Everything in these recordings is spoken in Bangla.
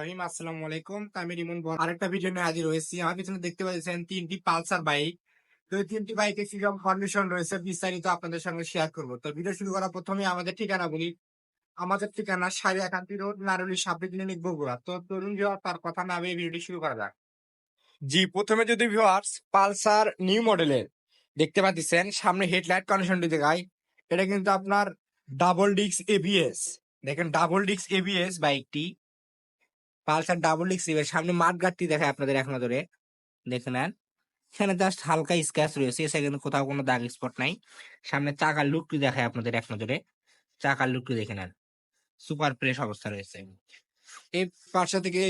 রহিম, আসসালামু আলাইকুম। আমি রিমন আরেকটা ভিডিও আমার পিছনে দেখতে তিনটি পালসার বাইক। তো তিনটি রয়েছে বিস্তারিত আপনাদের সঙ্গে শেয়ার তো ভিডিও শুরু আমাদের ঠিকানা বলি। আমাদের ঠিকানা রোড তার কথা না ভিডিওটি শুরু করা যাক। জি, প্রথমে যদি পালসার নিউ মডেলের দেখতে পাচ্ছেন, সামনে হেডলাইট কন্ডিশনটি দেখায় এটা কিন্তু আপনার ডাবল ডিক্স এবিএস দেখেন ডাবল ডিক্স এবিএস বাইকটি। পালসার ডাবল এবিএস সামনে মাঠ গাড়টি দেখায় আপনাদের এখন ধরে দেখে নেন। এখানে জাস্ট হালকা স্ক্র্যাচ রয়েছে। সেখানে কোথাও কোনো দাগ স্পট নাই। সামনে চাকার লুকটি দেখায় আপনাদের এক নজরে। চাকার লুকটি দেখে নেন। সুপার ফ্রেশ অবস্থা রয়েছে। এই পাশে থেকে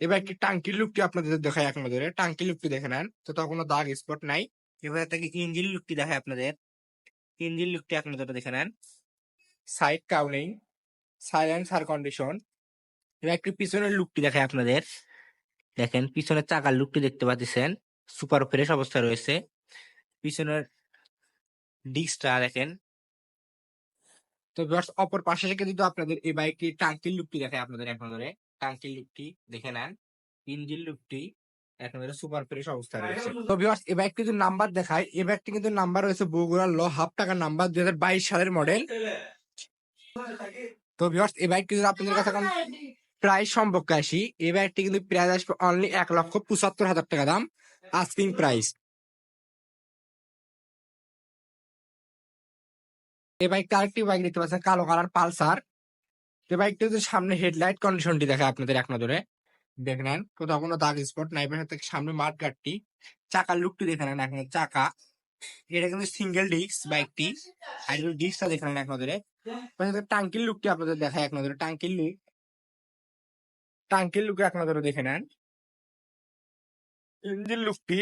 এবার একটি টাঙ্কির লুকটি আপনাদের দেখায় এক নজরে। টাঙ্কি লুকটি দেখে নেন। তখন কোনো দাগ স্পট নাই। এবার থেকে ইঞ্জিন লুকটি দেখায় আপনাদের। ইঞ্জিন লুকটি এক নজরে দেখে নেন। সাইড কাউলিং সাইলেন্সার কন্ডিশন এবার একটু পিছনের লুকটি দেখায় আপনাদের। দেখেন, পিছনের চাকার লুকটি দেখতে পাচ্ছেন। সুপার ফ্রেশ অবস্থা রয়েছে। পিছনের ডিস্কটা দেখেন। তো অপর পাশে থেকে যদি আপনাদের এই বাইকটি টাঙ্কির লুকটি দেখায় আপনাদের এখন ধরে। টাঙ্কির লুকটি দেখে নেন। ইঞ্জিন লুকটি এখন সুপার ফ্রেশ অবস্থা রয়েছে। তো ভিউয়ার্স এই বাইকটি যদি নাম্বার দেখায় এই বাইকটি কিন্তু নাম্বার রয়েছে বগুড়া ল হাফ টাকার নাম্বার দুই সালের মডেল তো ভিউয়ার্স এই বাইকটি যদি আপনাদের কাছে এখন প্রাইস সম্পর্কে আসি এই বাইকটি কিন্তু প্রাইস আসবে অনলি এক লক্ষ পঁচাত্তর হাজার টাকা দাম। আস্কিং প্রাইস এই বাইকটা আরেকটি বাইক দেখতে পাচ্ছেন, কালো কালার পালসার। এই বাইকটা যদি সামনে হেডলাইট কন্ডিশনটি দেখায় আপনাদের এক নজরে। দেখে নেন, কোথাও কোনো দাগ স্পট নাই পাশে থেকে সামনে মাঠ গার্ডটি চাকার লুকটি দেখে নেন এখন চাকা। এটা কিন্তু সিঙ্গেল ডিস্ক বাইকটি আর ডিস্কটা দেখে নেন এক নজরে। টাঙ্কির লুকটি আপনাদের দেখায় এক নজরে। টাঙ্কির লুক টাঙ্কির লুকে এক নজরে দেখে নেন। ইঞ্জিন লুকটি